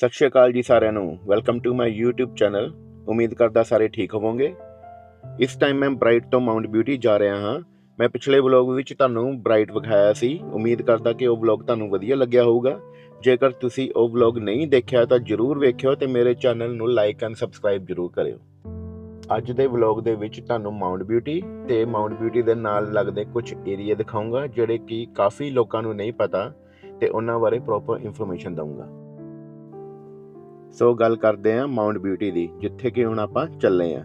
ਸਤਿ ਸ਼੍ਰੀ ਅਕਾਲ ਜੀ ਸਾਰਿਆਂ ਨੂੰ। Welcome to my YouTube channel ਉਮੀਦ ਕਰਦਾ ਸਾਰੇ ਠੀਕ ਹੋਵੋਗੇ। ਇਸ ਟਾਈਮ ਮੈਂ ਬ੍ਰਾਈਟ ਤੋਂ ਮਾਊਂਟ ਬਿਊਟੀ ਜਾ ਰਿਹਾ ਹਾਂ। ਮੈਂ ਪਿਛਲੇ ਵਲੌਗ ਵਿੱਚ ਤੁਹਾਨੂੰ ਬ੍ਰਾਈਟ ਵਿਖਾਇਆ ਸੀ। ਉਮੀਦ ਕਰਦਾ ਕਿ ਉਹ ਵਲੌਗ ਤੁਹਾਨੂੰ ਵਧੀਆ ਲੱਗਿਆ ਹੋਊਗਾ। ਜੇਕਰ ਤੁਸੀਂ ਉਹ ਵਲੌਗ ਨਹੀਂ ਦੇਖਿਆ ਤਾਂ ਜਰੂਰ ਵੇਖਿਓ ਤੇ ਮੇਰੇ ਚੈਨਲ ਨੂੰ ਲਾਈਕ ਐਂਡ ਸਬਸਕ੍ਰਾਈਬ ਜਰੂਰ ਕਰਿਓ। ਅੱਜ ਦੇ ਵਲੌਗ ਦੇ ਵਿੱਚ ਤੁਹਾਨੂੰ ਮਾਊਂਟ ਬਿਊਟੀ ਤੇ ਮਾਊਂਟ ਬਿਊਟੀ ਦੇ ਨਾਲ ਲੱਗਦੇ ਕੁਝ ਏਰੀਆ ਦਿਖਾਉਂਗਾ ਜਿਹੜੇ ਕਿ ਕਾਫੀ ਲੋਕਾਂ ਨੂੰ ਨਹੀਂ ਪਤਾ ਤੇ ਉਹਨਾਂ ਬਾਰੇ ਪ੍ਰੋਪਰ ਇਨਫੋਰਮੇਸ਼ਨ ਦਊਂਗਾ। ਸੋ ਗੱਲ ਕਰਦੇ ਹਾਂ ਮਾਊਂਟ ਬਿਊਟੀ ਦੀ, ਜਿੱਥੇ ਕਿ ਹੁਣ ਆਪਾਂ ਚੱਲੇ ਹਾਂ।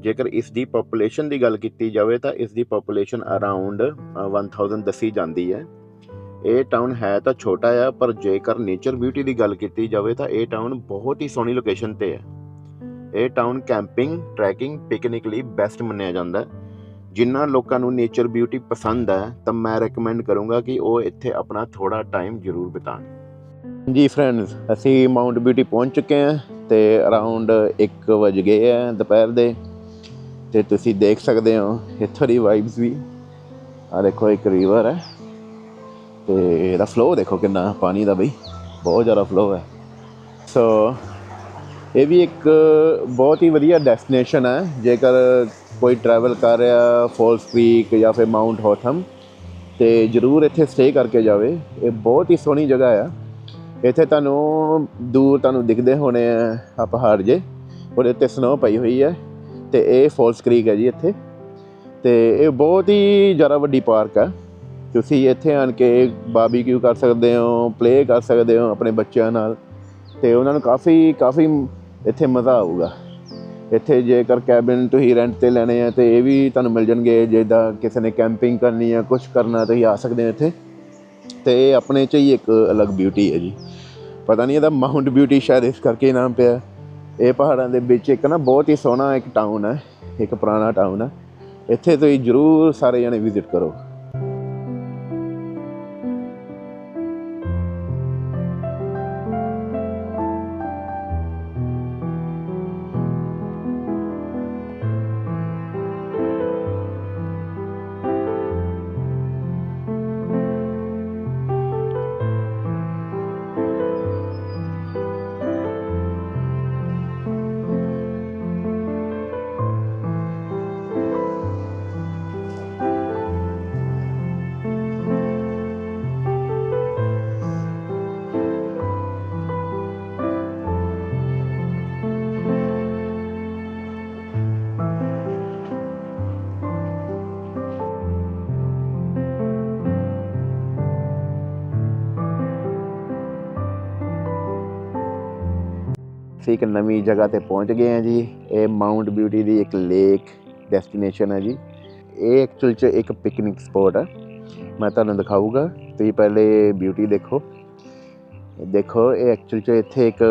ਜੇਕਰ ਇਸ ਦੀ ਪੋਪੂਲੇਸ਼ਨ ਦੀ ਗੱਲ ਕੀਤੀ ਜਾਵੇ ਤਾਂ ਇਸ ਦੀ ਪੋਪੂਲੇਸ਼ਨ ਅਰਾਊਂਡ 1000 ਦੱਸੀ ਜਾਂਦੀ ਹੈ। ਇਹ ਟਾਊਨ ਹੈ ਤਾਂ ਛੋਟਾ ਆ, ਪਰ ਜੇਕਰ ਨੇਚਰ ਬਿਊਟੀ ਦੀ ਗੱਲ ਕੀਤੀ ਜਾਵੇ ਤਾਂ ਇਹ ਟਾਊਨ ਬਹੁਤ ਹੀ ਸੋਹਣੀ ਲੋਕੇਸ਼ਨ ਤੇ ਹੈ। ਇਹ ਟਾਊਨ ਕੈਂਪਿੰਗ ਟਰੈਕਿੰਗ ਪਿਕਨਿਕ ਲਈ ਬੈਸਟ ਮੰਨਿਆ ਜਾਂਦਾ ਹੈ। ਜਿਨ੍ਹਾਂ ਲੋਕਾਂ ਨੂੰ ਨੇਚਰ ਬਿਊਟੀ ਪਸੰਦ ਹੈ, ਤਾਂ ਮੈਂ ਰეკਮੈਂਡ ਕਰੂੰਗਾ ਕਿ ਉਹ ਇੱਥੇ ਆਪਣਾ ਥੋੜਾ ਟਾਈਮ ਜ਼ਰੂਰ ਬਿਤਾਉਣ ਜੀ ਫਰੈਂਡਸ ਅਸੀਂ ਮਾਊਂਟ ਬਿਊਟੀ ਪਹੁੰਚ ਚੁੱਕੇ ਹਾਂ ਤੇ ਅਰਾਊਂਡ 1 ਵਜ ਗਏ ਆ ਦੁਪਹਿਰ ਦੇ ਤੇ ਤੁਸੀਂ ਦੇਖ ਸਕਦੇ ਹੋ ਇੱਥੋਂ ਦੀ ਵਾਈਬਸ ਵੀ। ਆ ਦੇਖੋ, ਇੱਕ ਰਿਵਰ ਹੈ ਤੇ ਇਹਦਾ ਫਲੋ ਦੇਖੋ ਕਿੰਨਾ, ਪਾਣੀ ਦਾ ਬਈ, ਬਹੁਤ ਜ਼ਿਆਦਾ ਫਲੋ ਹੈ। ਸੋ ਇਹ ਵੀ ਇੱਕ ਬਹੁਤ ਹੀ ਵਧੀਆ ਡੈਸਟੀਨੇਸ਼ਨ ਹੈ, ਜੇਕਰ ਕੋਈ ਟਰੈਵਲ ਕਰ ਰਿਹਾ ਫਾਲਸ ਕ੍ਰੀਕ ਜਾਂ ਫਿਰ ਮਾਊਂਟ ਹੌਥਮ ਤੇ ਜਰੂਰ ਇੱਥੇ ਸਟੇ ਕਰਕੇ ਜਾਵੇ। ਇਹ ਬਹੁਤ ਹੀ ਸੋਹਣੀ ਜਗ੍ਹਾ ਆ ਇੱਥੇ ਤੁਹਾਨੂੰ ਦੂਰ ਤੁਹਾਨੂੰ ਦਿਖਦੇ ਹੋਣੇ ਆ ਆ ਪਹਾੜ ਜੇ। ਉਹਦੇ ਉੱਤੇ ਸਨੋ ਪਈ ਹੋਈ ਹੈ ਤੇ ਇਹ ਫਾਲਸ ਕ੍ਰੀਕ ਹੈ ਜੀ ਇੱਥੇ। ਤੇ ਇਹ ਬਹੁਤ ਹੀ ਜ਼ਿਆਦਾ ਵੱਡੀ ਪਾਰਕ ਹੈ ਤੁਸੀਂ ਇੱਥੇ ਆਣ ਕੇ ਬਾਰਬੀਕਿਊ ਕਰ ਸਕਦੇ ਹੋ ਪਲੇ ਕਰ ਸਕਦੇ ਹੋ ਆਪਣੇ ਬੱਚਿਆਂ ਨਾਲ। ਤੇ ਉਹਨਾਂ ਨੂੰ ਕਾਫੀ ਕਾਫੀ ਇੱਥੇ ਮਜ਼ਾ ਆਊਗਾ। ਇੱਥੇ ਜੇਕਰ ਕੈਬਿਨ ਤੁਸੀਂ ਰੈਂਟ ਤੇ ਲੈਣੇ ਆ ਤੇ ਇਹ ਵੀ ਤੁਹਾਨੂੰ ਮਿਲ ਜਾਣਗੇ। ਜਿੱਦਾਂ ਕਿਸੇ ਨੇ ਕੈਂਪਿੰਗ ਕਰਨੀ ਆ ਕੁਝ ਕਰਨਾ ਤੁਸੀਂ ਆ ਸਕਦੇ ਹੋ ਇੱਥੇ। ਤੇ ਆਪਣੇ ਚ ਹੀ ਇੱਕ ਅਲੱਗ ਬਿਊਟੀ ਹੈ ਜੀ। ਪਤਾ ਨਹੀਂ ਇਹਦਾ ਮਾਊਂਟ ਬਿਊਟੀ ਸ਼ਾਇਦ ਇਸ ਕਰਕੇ ਨਾਮ ਪਿਆ। ਇਹ ਪਹਾੜਾਂ ਦੇ ਵਿੱਚ ਇੱਕ ਨਾ ਬਹੁਤ ਹੀ ਸੋਹਣਾ ਇੱਕ ਟਾਊਨ ਹੈ, ਇੱਕ ਪੁਰਾਣਾ ਟਾਊਨ ਹੈ। ਇੱਥੇ ਤੁਸੀਂ ਜਰੂਰ ਸਾਰੇ ਜਣੇ ਵਿਜ਼ਿਟ ਕਰੋ। ਅਸੀਂ ਇੱਕ ਨਵੀਂ ਜਗ੍ਹਾ ਤੇ ਪਹੁੰਚ ਗਏ ਹਾਂ ਜੀ। ਇਹ ਮਾਊਂਟ ਬਿਊਟੀ ਦੀ ਇੱਕ ਲੇਕ ਡੈਸਟੀਨੇਸ਼ਨ ਹੈ ਜੀ। ਇਹ ਐਕਚੁਅਲ ਚ ਇੱਕ ਪਿਕਨਿਕ ਸਪੌਟ ਹੈ ਮੈਂ ਤੁਹਾਨੂੰ ਦਿਖਾਊਗਾ। ਤੁਸੀਂ ਪਹਿਲੇ ਬਿਊਟੀ ਦੇਖੋ। ਦੇਖੋ, ਇਹ ਐਕਚੁਅਲ ਚ ਇੱਥੇ ਇੱਕ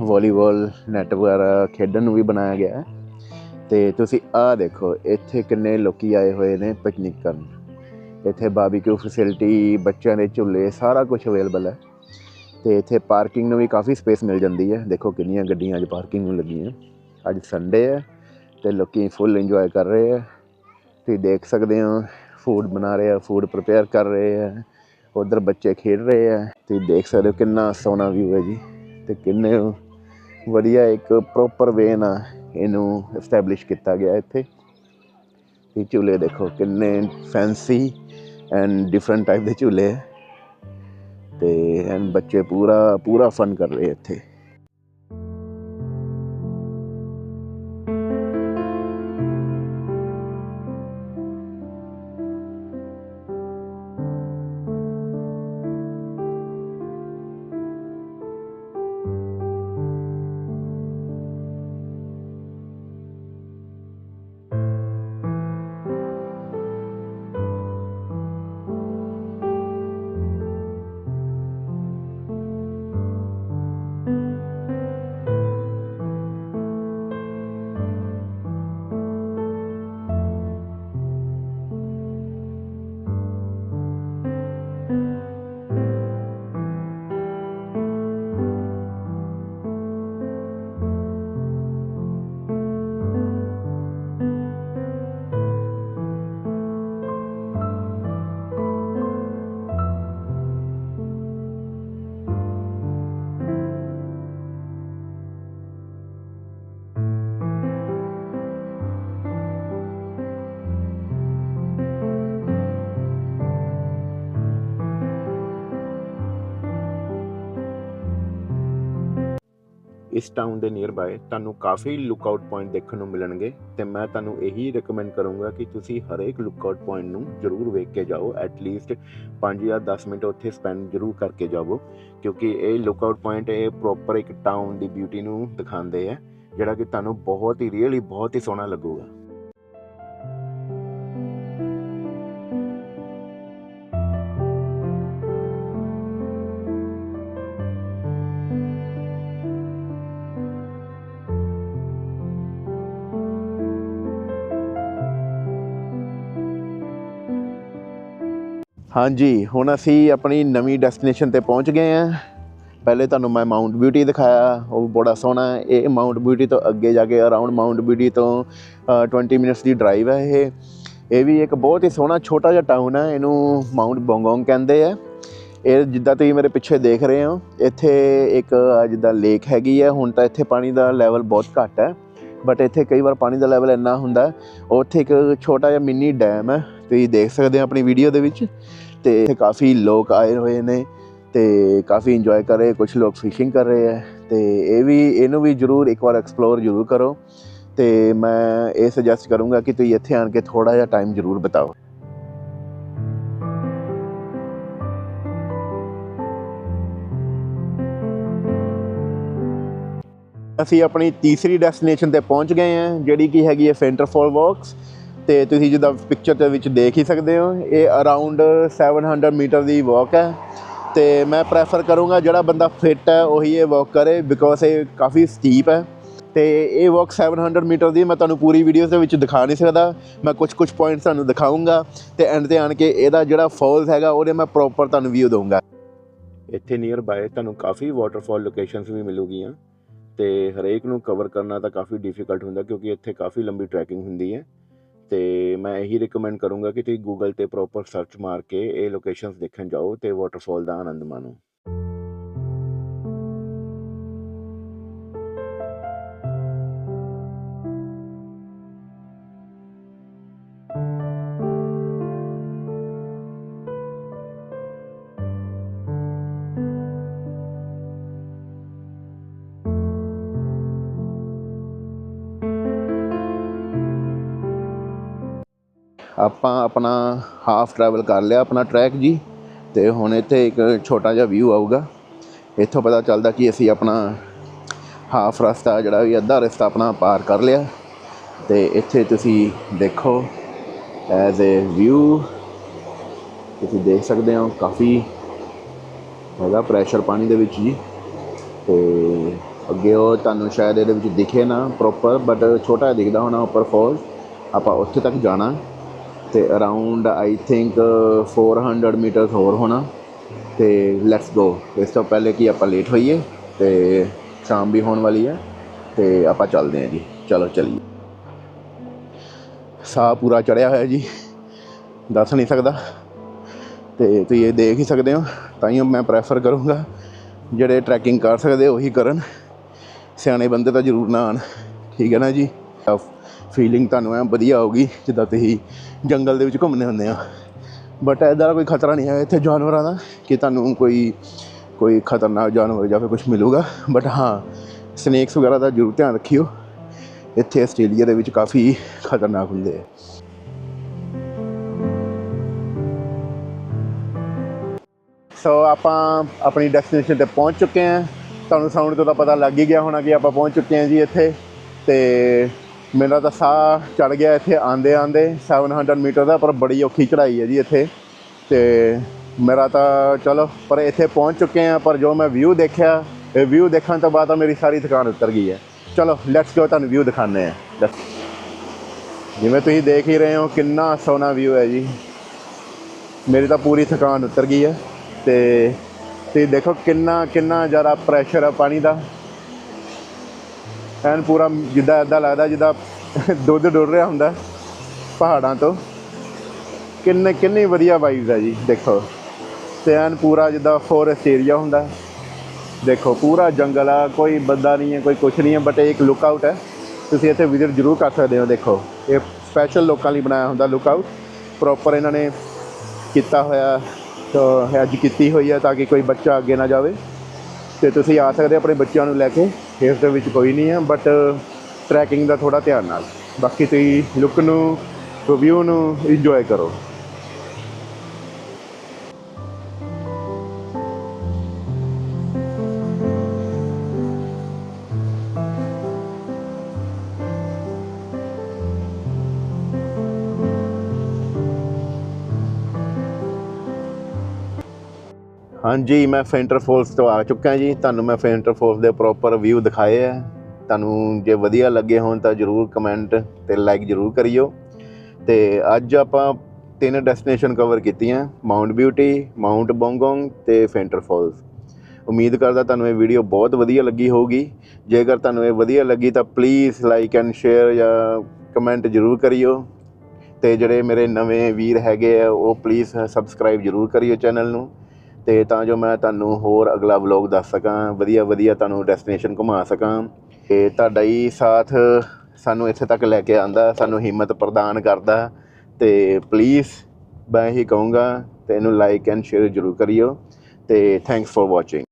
ਵਾਲੀਬਾਲ ਨੈਟ ਵਗੈਰਾ ਖੇਡਣ ਨੂੰ ਵੀ ਬਣਾਇਆ ਗਿਆ ਹੈ। ਤੇ ਤੁਸੀਂ ਆਹ ਦੇਖੋ, ਇੱਥੇ ਕਿੰਨੇ ਲੋਕੀ ਆਏ ਹੋਏ ਨੇ ਪਿਕਨਿਕ ਕਰਨ। ਇੱਥੇ ਬਾਰਬੀਕਿਊ ਫੈਸਿਲਿਟੀ ਬੱਚਿਆਂ ਦੇ ਝੂਲੇ, ਸਾਰਾ ਕੁਝ ਅਵੇਲੇਬਲ ਹੈ। ਤੇ ਇੱਥੇ ਪਾਰਕਿੰਗ ਨੂੰ ਵੀ ਕਾਫੀ ਸਪੇਸ ਮਿਲ ਜਾਂਦੀ ਹੈ। ਦੇਖੋ ਕਿੰਨੀਆਂ ਗੱਡੀਆਂ ਅੱਜ ਪਾਰਕਿੰਗ ਨੂੰ ਲੱਗੀਆਂ। ਅੱਜ ਸੰਡੇ ਹੈ ਤੇ ਲੋਕੀ ਫੁੱਲ ਇੰਜੋਏ ਕਰ ਰਹੇ ਆ ਤੁਸੀਂ ਦੇਖ ਸਕਦੇ ਹੋ ਫੂਡ ਬਣਾ ਰਹੇ ਆ ਫੂਡ ਪ੍ਰਪੇਅਰ ਕਰ ਰਹੇ ਆ ਉਧਰ ਬੱਚੇ ਖੇਡ ਰਹੇ ਆ ਤੁਸੀਂ ਦੇਖ ਸਕਦੇ ਹੋ ਕਿੰਨਾ ਸੋਹਣਾ ਵਿਊ ਹੈ ਜੀ ਤੇ ਕਿੰਨੇ ਵਧੀਆ ਇੱਕ ਪ੍ਰੋਪਰ ਵੇ ਨਾਲ ਇਹਨੂੰ ਐਸਟੈਬਲਿਸ਼ ਕੀਤਾ ਗਿਆ ਇੱਥੇ। ਇਹ ਝੂਲੇ ਦੇਖੋ ਕਿੰਨੇ ਫੈਂਸੀ ਐਂਡ ਡਿਫਰੈਂਟ ਟਾਈਪ ਦੇ ਝੂਲੇ ਹੈ। ਤੇ ਐਨ ਬੱਚੇ ਪੂਰਾ ਪੂਰਾ ਫਨ ਕਰ ਰਹੇ ਇੱਥੇ। ਇਸ ਟਾਊਨ ਦੇ ਨੀਅਰ ਬਾਏ ਤੁਹਾਨੂੰ ਕਾਫੀ ਲੁੱਕਆਊਟ ਪੁਆਇੰਟ ਦੇਖਣ ਨੂੰ ਮਿਲਣਗੇ ਤੇ ਮੈਂ ਤੁਹਾਨੂੰ ਇਹੀ ਰეკਮੈਂਡ ਕਰੂੰਗਾ ਕਿ ਤੁਸੀਂ ਹਰੇਕ ਲੁੱਕਆਊਟ ਪੁਆਇੰਟ ਨੂੰ ਜ਼ਰੂਰ ਵੇਖ ਕੇ ਜਾਓ ਐਟ ਲੀਸਟ 5 ਜਾਂ 10 ਮਿੰਟ ਉੱਥੇ ਸਪੈਂਡ ਜ਼ਰੂਰ ਕਰਕੇ ਜਾਵੋ, ਕਿਉਂਕਿ ਇਹ ਲੁੱਕਆਊਟ ਪੁਆਇੰਟ ਇਹ ਪ੍ਰੋਪਰ ਇੱਕ ਟਾਊਨ ਦੀ ਬਿਊਟੀ ਨੂੰ ਦਿਖਾਉਂਦੇ ਆ, ਜਿਹੜਾ ਕਿ ਤੁਹਾਨੂੰ ਬਹੁਤ ਹੀ ਰੀਅਲੀ ਬਹੁਤ ਹੀ ਸੋਹਣਾ ਲੱਗੂਗਾ। ਹਾਂਜੀ ਹੁਣ ਅਸੀਂ ਆਪਣੀ ਨਵੀਂ ਡੈਸਟੀਨੇਸ਼ਨ ਤੇ ਪਹੁੰਚ ਗਏ ਹਾਂ। ਪਹਿਲੇ ਤੁਹਾਨੂੰ ਮੈਂ ਮਾਊਂਟ ਬਿਊਟੀ ਦਿਖਾਇਆ ਉਹ ਬੜਾ ਸੋਹਣਾ ਇਹ ਮਾਊਂਟ ਬਿਊਟੀ ਤੋਂ ਅੱਗੇ ਜਾ ਕੇ ਅਰਾਊਂਡ ਮਾਊਂਟ ਬਿਊਟੀ ਤੋਂ ਅ, 20 ਮਿੰਟਸ ਦੀ ਡਰਾਈਵ ਹੈ ਇਹ। ਇਹ ਵੀ ਇੱਕ ਬਹੁਤ ਹੀ ਸੋਹਣਾ ਛੋਟਾ ਜਿਹਾ ਟਾਊਨ ਹੈ ਇਹਨੂੰ ਮਾਊਂਟ ਬੋਂਗੋਂਗ ਕਹਿੰਦੇ ਆ। ਇਹ ਜਿੱਦਾਂ ਤੁਸੀਂ ਮੇਰੇ ਪਿੱਛੇ ਦੇਖ ਰਹੇ ਹੋ ਇੱਥੇ ਇੱਕ ਜਿੱਦਾਂ ਲੇਕ ਹੈਗੀ ਹੈ ਹੁਣ ਤਾਂ ਇੱਥੇ ਪਾਣੀ ਦਾ ਲੈਵਲ ਬਹੁਤ ਘੱਟ ਹੈ। ਬਟ ਇੱਥੇ ਕਈ ਵਾਰ ਪਾਣੀ ਦਾ ਲੈਵਲ ਇੰਨਾ ਹੁੰਦਾ ਉੱਥੇ ਇੱਕ ਛੋਟਾ ਜਿਹਾ ਮਿੰਨੀ ਡੈਮ ਹੈ। ਤੁਸੀਂ ਦੇਖ ਸਕਦੇ ਹੋ ਆਪਣੀ ਵੀਡੀਓ ਦੇ ਵਿੱਚ ਤੇ ਇੱਥੇ ਕਾਫੀ ਲੋਕ ਆਏ ਹੋਏ ਨੇ ਤੇ ਕਾਫੀ ਇੰਜੋਏ ਕਰ ਰਹੇ ਕੁਝ ਲੋਕ ਫਿਸ਼ਿੰਗ ਕਰ ਰਹੇ ਹੈ ਤੇ ਇਹ ਵੀ, ਇਹਨੂੰ ਵੀ ਜਰੂਰ ਇੱਕ ਵਾਰ ਐਕਸਪਲੋਰ ਜਰੂਰ ਕਰੋ ਤੇ ਮੈਂ ਇਹ ਸੁਜੈਸਟ ਕਰੂੰਗਾ ਕਿ ਤੁਸੀਂ ਇੱਥੇ ਆਣ ਕੇ ਥੋੜਾ ਜਿਹਾ ਟਾਈਮ ਜਰੂਰ ਬਿਤਾਓ। ਅਸੀਂ ਆਪਣੀ ਤੀਸਰੀ ਡੈਸਟੀਨੇਸ਼ਨ ਤੇ ਪਹੁੰਚ ਗਏ ਹਾਂ, ਜਿਹੜੀ ਕਿ ਹੈਗੀ ਹੈ ਫੈਂਟਰਫਾਲ ਵਾਕਸ ਤੇ ਤੁਸੀਂ ਜਿੱਦਾਂ ਪਿਕਚਰ ਦੇ ਵਿੱਚ ਦੇਖ ਹੀ ਸਕਦੇ ਹੋ, ਇਹ ਅਰਾਊਂਡ 700 ਮੀਟਰ ਦੀ ਵਾਕ ਹੈ ਤੇ ਮੈਂ ਪ੍ਰੈਫਰ ਕਰੂੰਗਾ ਜਿਹੜਾ ਬੰਦਾ ਫਿਟ ਹੈ, ਉਹੀ ਇਹ ਵਾਕ ਕਰੇ ਬਿਕੋਜ਼ ਇਹ ਕਾਫੀ ਸਟੀਪ ਹੈ ਤੇ ਇਹ ਵਾਕ 700 ਮੀਟਰ ਦੀ ਮੈਂ ਤੁਹਾਨੂੰ ਪੂਰੀ ਵੀਡੀਓਜ਼ ਦੇ ਵਿੱਚ ਦਿਖਾ ਨਹੀਂ ਸਕਦਾ, ਮੈਂ ਕੁਝ ਕੁਝ ਪੁਆਇੰਟਸ ਤੁਹਾਨੂੰ ਦਿਖਾਉਂਗਾ ਤੇ ਐਂਡ ਤੇ ਆਣ ਕੇ ਇਹਦਾ ਜਿਹੜਾ ਫਾਲਸ ਹੈਗਾ, ਉਹਦੇ ਮੈਂ ਪ੍ਰੋਪਰ ਤੁਹਾਨੂੰ ਵਿਊ ਦਊਂਗਾ। ਇੱਥੇ ਨੀਅਰ ਬਾਏ ਤੁਹਾਨੂੰ ਕਾਫੀ ਵਾਟਰਫਾਲ ਲੋਕੇਸ਼ਨਸ ਵੀ ਮਿਲੂਗੀਆਂ ਤੇ ਹਰੇਕ ਨੂੰ ਕਵਰ ਕਰਨਾ ਤਾਂ ਕਾਫੀ ਡਿਫਿਕਲਟ ਹੁੰਦਾ ਕਿਉਂਕਿ ਇੱਥੇ ਕਾਫੀ ਲੰਬੀ ਟਰੈਕਿੰਗ ਹੁੰਦੀ ਹੈ। ਤੇ ਮੈਂ ਇਹੀ ਰეკਮੈਂਡ ਕਰੂੰਗਾ ਕਿ ਤੁਸੀਂ ਗੂਗਲ ਤੇ ਪ੍ਰੋਪਰ ਸਰਚ ਮਾਰ ਕੇ ਇਹ ਲੋਕੇਸ਼ਨਸ ਦੇਖਣ ਜਾਓ ਤੇ ਵਾਟਰਫਾਲ ਦਾ ਆਨੰਦ ਮਾਣੋ। ਆਪਾਂ ਆਪਣਾ ਹਾਫ ਟਰੈਵਲ ਕਰ ਲਿਆ ਆਪਣਾ ਟਰੈਕ ਜੀ, ਤੇ ਹੁਣ ਇੱਥੇ ਇੱਕ ਛੋਟਾ ਜਿਹਾ ਵਿਊ ਆਊਗਾ। ਇੱਥੋਂ ਪਤਾ ਚੱਲਦਾ ਕਿ ਅਸੀਂ ਆਪਣਾ ਹਾਫ ਰਸਤਾ ਜਿਹੜਾ ਵੀ ਅੱਧਾ ਰਸਤਾ ਆਪਣਾ ਪਾਰ ਕਰ ਲਿਆ। ਤੇ ਇੱਥੇ ਤੁਸੀਂ ਦੇਖੋ ਐਜ਼ ਅ ਵਿਊ ਤੁਸੀਂ ਦੇਖ ਸਕਦੇ ਹੋ ਕਾਫੀ ਹੈਗਾ ਪ੍ਰੈਸ਼ਰ ਪਾਣੀ ਦੇ ਵਿੱਚ ਜੀ। ਤੇ ਅੱਗੇ ਉਹ ਤੁਹਾਨੂੰ ਸ਼ਾਇਦ ਇਹਦੇ ਵਿੱਚ ਦਿਖੇ ਨਾ ਪ੍ਰੋਪਰ ਬਟ ਛੋਟਾ ਜਿਹਾ ਦਿਖਦਾ ਹੋਣਾ ਉੱਪਰ ਫਾਲ ਆਪਾਂ ਉੱਥੇ ਤੱਕ ਜਾਣਾ। ਤੇ ਅਰਾਊਂਡ ਆਈ ਥਿੰਕ 400 ਮੀਟਰ ਹੋਰ ਹੋਣਾ। ਤੇ ਲੈਟਸ ਗੋ ਇਸ ਤੋਂ ਪਹਿਲੇ ਕਿ ਆਪਾਂ ਲੇਟ ਹੋਈਏ, ਤੇ ਸ਼ਾਮ ਵੀ ਹੋਣ ਵਾਲੀ ਹੈ, ਤੇ ਆਪਾਂ ਚੱਲਦੇ ਹਾਂ ਜੀ। ਚਲੋ ਚੱਲੀਏ। ਸਾਹ ਪੂਰਾ ਚੜਿਆ ਹੋਇਆ ਜੀ। ਦੱਸ ਨਹੀਂ ਸਕਦਾ। ਤੇ ਤੁਸੀਂ ਇਹ ਦੇਖ ਹੀ ਸਕਦੇ ਹੋ, ਤਾਂ ਹੀ ਮੈਂ ਪ੍ਰੈਫਰ ਕਰੂੰਗਾ, ਜਿਹੜੇ ਟਰੈਕਿੰਗ ਕਰ ਸਕਦੇ ਉਹੀ ਕਰਨ। ਸਿਆਣੇ ਬੰਦੇ ਤਾਂ ਜ਼ਰੂਰ ਨਾ ਆਣ ਠੀਕ ਹੈ ਨਾ ਜੀ? ਫੀਲਿੰਗ ਤੁਹਾਨੂੰ ਐ ਵਧੀਆ ਆਊਗੀ, ਜਿੱਦਾਂ ਤੁਸੀਂ ਜੰਗਲ ਦੇ ਵਿੱਚ ਘੁੰਮਦੇ ਹੁੰਦੇ ਆ ਬਟ ਇੱਦਾਂ ਦਾ ਕੋਈ ਖਤਰਾ ਨਹੀਂ ਹੈ ਇੱਥੇ ਜਾਨਵਰਾਂ ਦਾ, ਕਿ ਤੁਹਾਨੂੰ ਕੋਈ ਕੋਈ ਖਤਰਨਾਕ ਜਾਨਵਰ ਜਾਂ ਫਿਰ ਕੁਝ ਮਿਲੂਗਾ। ਬਟ ਹਾਂ ਸਨੇਕਸ ਵਗੈਰਾ ਦਾ ਜ਼ਰੂਰ ਧਿਆਨ ਰੱਖਿਓ। ਇੱਥੇ ਆਸਟ੍ਰੇਲੀਆ ਦੇ ਵਿੱਚ ਕਾਫੀ ਖਤਰਨਾਕ ਹੁੰਦੇ ਆ। ਸੋ ਆਪਾਂ ਆਪਣੀ ਡੈਸਟੀਨੇਸ਼ਨ ਤੇ ਪਹੁੰਚ ਚੁੱਕੇ ਹਾਂ। ਤੁਹਾਨੂੰ ਸਾਊਂਡ ਤੋਂ ਤਾਂ ਪਤਾ ਲੱਗ ਹੀ ਗਿਆ ਹੋਣਾ ਕਿ ਆਪਾਂ ਪਹੁੰਚ ਚੁੱਕੇ ਹਾਂ ਜੀ ਇੱਥੇ। ਤੇ ਮੇਰਾ ਤਾਂ ਸਾਹ ਚੜ ਗਿਆ ਇੱਥੇ ਆਂਦੇ ਆਂਦੇ 700 ਮੀਟਰ ਦਾ, ਪਰ ਬੜੀ ਔਖੀ ਚੜ੍ਹਾਈ ਹੈ ਜੀ ਇੱਥੇ। ਤੇ ਮੇਰਾ ਤਾਂ ਚਲੋ, ਪਰ ਇੱਥੇ ਪਹੁੰਚ ਚੁੱਕੇ ਹਾਂ, ਪਰ ਜੋ ਮੈਂ ਵਿਊ ਦੇਖਿਆ, ਇਹ ਵਿਊ ਦੇਖਣ ਤੋਂ ਬਾਅਦ ਤਾਂ ਮੇਰੀ ਸਾਰੀ ਥਕਾਨ ਉਤਰ ਗਈ ਹੈ। ਚਲੋ ਲੈਟਸ ਗੋ ਤੁਹਾਨੂੰ ਵਿਊ ਦਿਖਾਉਂਦੇ ਆ ਜਿਵੇਂ ਤੁਸੀਂ ਦੇਖ ਹੀ ਰਹੇ ਹੋ, ਕਿੰਨਾ ਸੋਹਣਾ ਵਿਊ ਹੈ ਜੀ। ਮੇਰੀ ਤਾਂ ਪੂਰੀ ਥਕਾਨ ਉਤਰ ਗਈ ਹੈ। ਤੇ ਤੁਸੀਂ ਦੇਖੋ ਕਿੰਨਾ ਕਿੰਨਾ ਜ਼ਿਆਦਾ ਪ੍ਰੈਸ਼ਰ ਹੈ ਪਾਣੀ ਦਾ। ਐਨ ਪੂਰਾ ਜਿੱਦਾਂ ਇਦਾਂ ਲੱਗਦਾ ਜਿੱਦਾਂ ਦੁੱਧ ਡੁੱਲ ਰਿਹਾ ਹੁੰਦਾ ਪਹਾੜਾਂ ਤੋਂ। ਕਿੰਨੇ ਕਿੰਨੀ ਵਧੀਆ ਵਾਈਬਸ ਹੈ ਜੀ, ਦੇਖੋ। ਤੇ ਐਨ ਪੂਰਾ ਜਿੱਦਾਂ ਫੋਰੈਸਟ ਏਰੀਆ ਹੁੰਦਾ। ਦੇਖੋ, ਪੂਰਾ ਜੰਗਲ ਆ, ਕੋਈ ਬੰਦਾ ਨਹੀਂ ਹੈ, ਕੋਈ ਕੁਛ ਨਹੀਂ ਹੈ ਬਟ ਇਹ ਇੱਕ ਲੁੱਕ ਆਊਟ ਹੈ। ਤੁਸੀਂ ਇੱਥੇ ਵਿਜ਼ਿਟ ਜ਼ਰੂਰ ਕਰ ਸਕਦੇ ਹੋ, ਦੇਖੋ। ਇਹ ਸਪੈਸ਼ਲ ਲੋਕਾਂ ਲਈ ਬਣਾਇਆ ਹੁੰਦਾ ਲੁੱਕ ਆਊਟ ਪ੍ਰੋਪਰ ਇਹਨਾਂ ਨੇ ਕੀਤਾ ਹੋਇਆ ਤਾਂ ਹੈਜ ਕੀਤੀ ਹੋਈ ਹੈ ਤਾਂ ਕਿ ਕੋਈ ਬੱਚਾ ਅੱਗੇ ਨਾ ਜਾਵੇ। ਤੇ ਤੁਸੀਂ ਆ ਸਕਦੇ ਆਪਣੇ ਬੱਚਿਆਂ ਨੂੰ ਲੈ ਕੇ। ਇਸ ਦੇ ਵਿੱਚ ਕੋਈ ਨਹੀਂ ਹੈ ਬਟ ਟਰੈਕਿੰਗ ਦਾ ਥੋੜਾ ਧਿਆਨ ਨਾਲ। ਬਾਕੀ ਤੁਸੀਂ ਲੁੱਕ ਨੂੰ ਰਿਵਿਊ ਨੂੰ ਇੰਜੋਏ ਕਰੋ। ਹਾਂਜੀ, ਮੈਂ ਫੈਂਟਰ ਫੋਲਸ ਤੋਂ ਆ ਚੁੱਕਾ ਜੀ। ਤੁਹਾਨੂੰ ਮੈਂ ਫੈਂਟਰ ਫੋਲਸ ਦੇ ਪ੍ਰੋਪਰ ਵਿਊ ਦਿਖਾਏ ਆ। ਤੁਹਾਨੂੰ ਜੇ ਵਧੀਆ ਲੱਗੇ ਹੋਣ ਤਾਂ ਜਰੂਰ ਕਮੈਂਟ ਤੇ ਲਾਈਕ ਜਰੂਰ ਕਰਿਓ। ਤੇ ਅੱਜ ਆਪਾਂ ਤਿੰਨ ਡੈਸਟੀਨੇਸ਼ਨ ਕਵਰ ਕੀਤੀਆਂ। ਮਾਊਂਟ ਬਿਊਟੀ ਮਾਊਂਟ ਬੋਂਗੋਂਗ ਤੇ ਫੈਂਟਰ ਫਾਲਸ ਉਮੀਦ ਕਰਦਾ ਤੁਹਾਨੂੰ ਇਹ ਵੀਡੀਓ ਬਹੁਤ ਵਧੀਆ ਲੱਗੀ ਹੋਊਗੀ। ਜੇਕਰ ਤੁਹਾਨੂੰ ਇਹ ਵਧੀਆ ਲੱਗੀ ਤਾਂ ਪਲੀਜ਼ ਲਾਈਕ ਐਂਡ ਸ਼ੇਅਰ ਜਾਂ ਕਮੈਂਟ ਜਰੂਰ ਕਰਿਓ। ਤੇ ਜਿਹੜੇ ਮੇਰੇ ਨਵੇਂ ਵੀਰ ਹੈਗੇ ਆ, ਉਹ ਪਲੀਜ਼ ਸਬਸਕ੍ਰਾਈਬ ਜਰੂਰ ਕਰਿਓ ਚੈਨਲ ਨੂੰ। ਤੇ ਤਾਂ ਜੋ ਮੈਂ ਤੁਹਾਨੂੰ ਹੋਰ ਅਗਲਾ ਵਲੌਗ ਦੱਸ ਸਕਾਂ, ਵਧੀਆ ਵਧੀਆ ਤੁਹਾਨੂੰ ਡੈਸਟੀਨੇਸ਼ਨ ਘੁਮਾ ਸਕਾਂ। ਤੇ ਤੁਹਾਡਾ ਹੀ ਸਾਥ ਸਾਨੂੰ ਇੱਥੇ ਤੱਕ ਲੈ ਕੇ ਆਂਦਾ ਸਾਨੂੰ ਹਿੰਮਤ ਪ੍ਰਦਾਨ ਕਰਦਾ। ਤੇ ਪਲੀਜ਼ ਮੈਂ ਇਹੀ ਕਹੂੰਗਾ, ਤੇ ਇਹਨੂੰ ਲਾਈਕ ਐਂਡ ਸ਼ੇਅਰ ਜਰੂਰ ਕਰਿਓ। ਤੇ ਥੈਂਕਸ ਫॉर ਵਾਚਿੰਗ